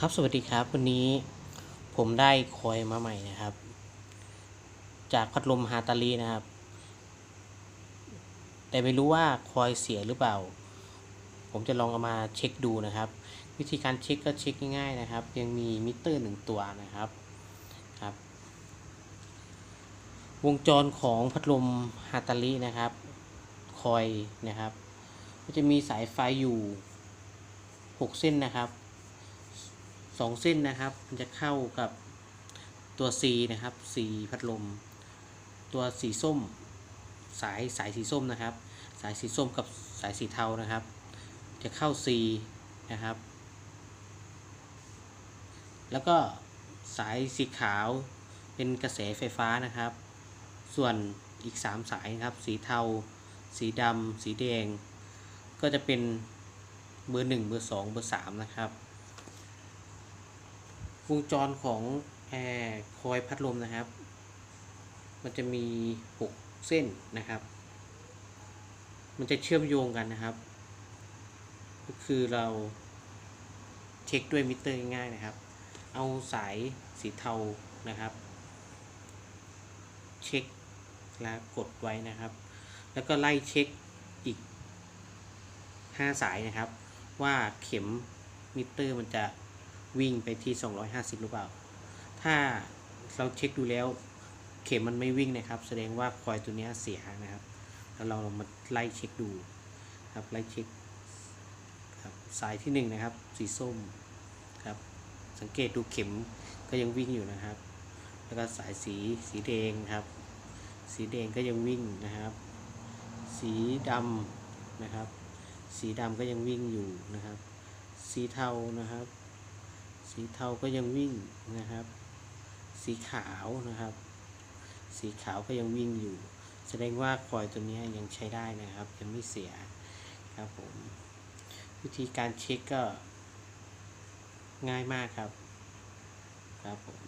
ครับสวัสดีครับ วันนี้ผมได้คอยมาใหม่นะครับ จากพัดลมฮาตาลีนะครับ แต่ไม่รู้ว่าคอยเสียหรือเปล่า ผมจะลองเอามาเช็คดูนะครับ วิธีการเช็คก็เช็คง่ายๆนะครับ ยังมีมิเตอร์หนึ่งตัวนะครับครับ วงจรของพัดลมฮาตาลีนะครับ คอยนะครับก็จะมีสายไฟอยู่หกเส้นนะครับ สองเส้นนะครับ มันจะเข้ากับตัว C นะครับ C พัดลม ตัวสีส้ม สายสายสีส้มนะครับ สายสีส้มกับสายสีเทานะครับ จะเข้า C นะครับ แล้วก็สายสีขาวเป็นกระแสไฟฟ้านะครับ ส่วนอีก 3 สายนะครับ สีเทา สีดำ สีแดง ก็จะเป็นเบอร์ 1 เบอร์ 2 เบอร์ 3 นะครับ วงจรของแอร์คอยพัดลมนะครับ มันจะมี 6 เส้นนะครับ มันจะเชื่อมโยงกันนะครับ ก็คือเราเช็คด้วยมิเตอร์ง่ายๆนะครับ เอาสายสีเทานะครับ เช็คแล้วกดไว้นะครับ แล้วก็ไล่เช็คอีก 5 สายนะครับ ว่าเข็มมิเตอร์มันจะ วิ่งไปที่ 250 หรือเปล่า ถ้าเราเช็คดูแล้วเข็มมันไม่วิ่งนะครับ แสดงว่าคอยตัวนี้เสียนะครับ แล้วเรามาไล่เช็คดูครับไล่เช็คครับสายที่หนึ่งนะครับ สีส้มครับ สังเกตดูเข็มก็ยังวิ่งอยู่นะครับ แล้วก็สายสีสีแดงครับ สีแดงก็ยังวิ่งนะครับ สีดำนะครับ สีดำก็ยังวิ่งอยู่นะครับ สีเทานะครับ สีเทาก็ยังวิ่งนะครับ สีขาวนะครับ สีขาวก็ยังวิ่งอยู่ แสดงว่าคอยตัวนี้ยังใช้ได้นะครับ ยังไม่เสียครับผมวิธีการเช็คก็ง่ายมากครับครับผม